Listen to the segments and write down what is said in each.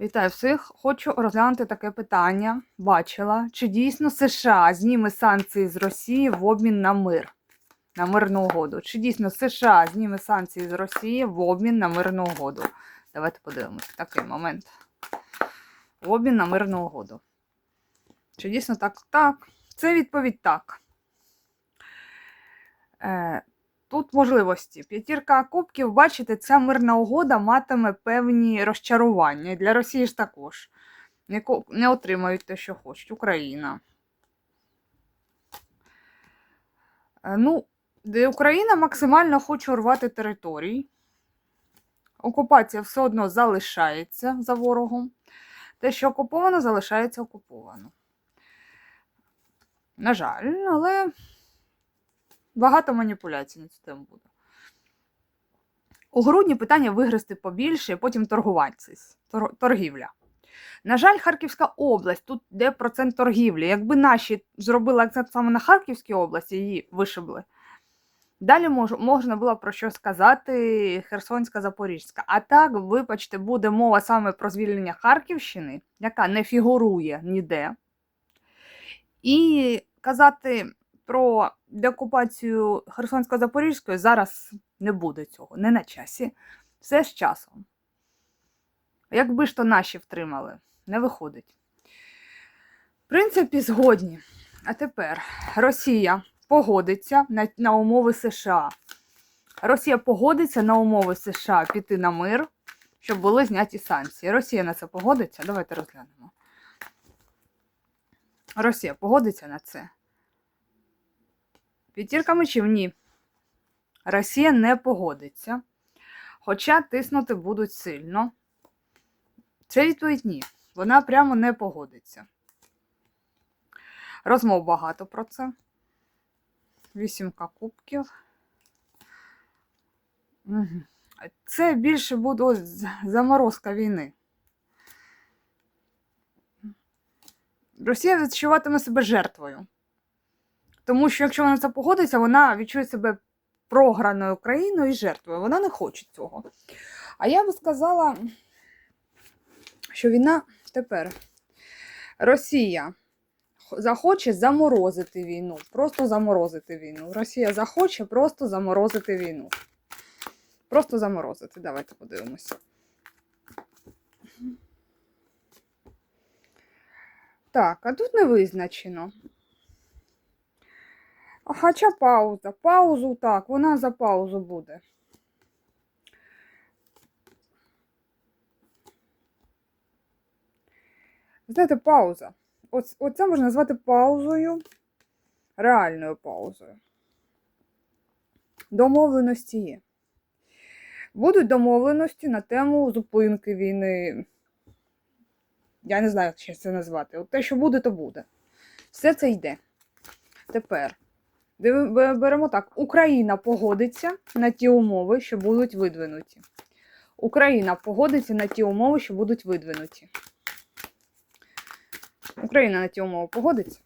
Вітаю всіх. Хочу розглянути таке питання. Бачила, чи дійсно США зніме санкції з Росії в обмін на мир, на мирну угоду? Чи дійсно США зніме санкції з Росії в обмін на мирну угоду? Давайте подивимось. Такий момент. В обмін на мирну угоду. Чи дійсно так? Так. Це відповідь так. Е, можливості. П'ятірка кубків, бачите, ця мирна угода матиме певні розчарування. Для Росії ж також. Не, отримають те, що хочуть. Україна. Е, Ну, Україна максимально хоче урвати територій. Окупація все одно залишається за ворогом. Те, що окуповано, залишається окуповано. На жаль, але багато маніпуляцій на цю тему буде. У грудні питання вигрести побільше, потім торгуватися. Тор- торгівля. На жаль, Харківська область, тут де процент торгівлі. Якби наші зробили акцент саме на Харківській області, її вишибли. Далі мож, можна було про що сказати Херсонська, Запорізька. А так, вибачте, буде мова саме про звільнення Харківщини, яка не фігурує ніде. І казати про деокупацію Херсонсько-Запорізької зараз не буде цього, не на часі. Все з часом. Якби ж то наші втримали, не виходить. В принципі, згодні. А тепер Росія погодиться на, на умови США. Росія погодиться на умови США піти на мир, щоб були зняті санкції. Росія на це погодиться. Давайте розглянемо. Росія погодиться на це. П'ятірка мечів ні. Росія не погодиться. Хоча тиснути будуть сильно. Це відповідь ні. Вона прямо не погодиться. Розмов багато про це. Вісімка кубків. Це більше буде заморозка війни. Росія відчуватиме себе жертвою. Тому що якщо вона це погодиться, вона відчує себе програною країною і жертвою. Вона не хоче цього. А я би сказала, що війна тепер Росія захоче заморозити війну. Просто заморозити війну. Росія захоче просто заморозити війну. Просто заморозити. Давайте подивимося. Так, а тут не визначено. Хоча пауза. Паузу так, вона за паузу буде. Знаєте, пауза. Оц- Оце можна назвати паузою, реальною паузою. Домовленості є. Будуть домовленості на тему зупинки війни. Я не знаю, як ще це назвати. От те, що буде, то буде. Все це йде. Тепер беремо так: Україна погодиться на ті умови, що будуть видвинуті. Україна погодиться на ті умови, що будуть видвинуті. Україна на ті умови погодиться.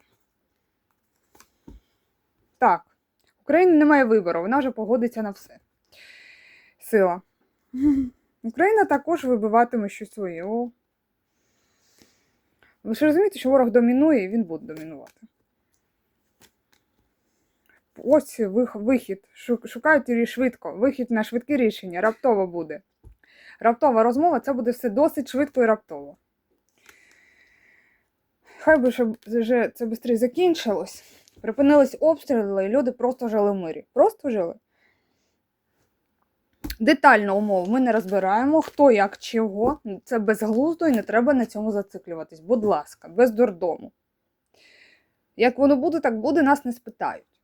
Так. Україна не має вибору, вона вже погодиться на все. Сила. Україна також вибиватиме щось своє. Ви ж розумієте, що ворог домінує і він буде домінувати. Ось вихід. Шу- Шукають швидко. Вихід на швидкі рішення. Раптово буде. Раптова розмова це буде все досить швидко і раптово. Хай би щоб вже це швидше закінчилось. Припинились обстріли, і люди просто жили в мирі. Просто жили. Детально умов ми не розбираємо, хто як чого. Це безглуздо і не треба на цьому зациклюватись. Будь ласка, без дурдому. Як воно буде, так буде, нас не спитають.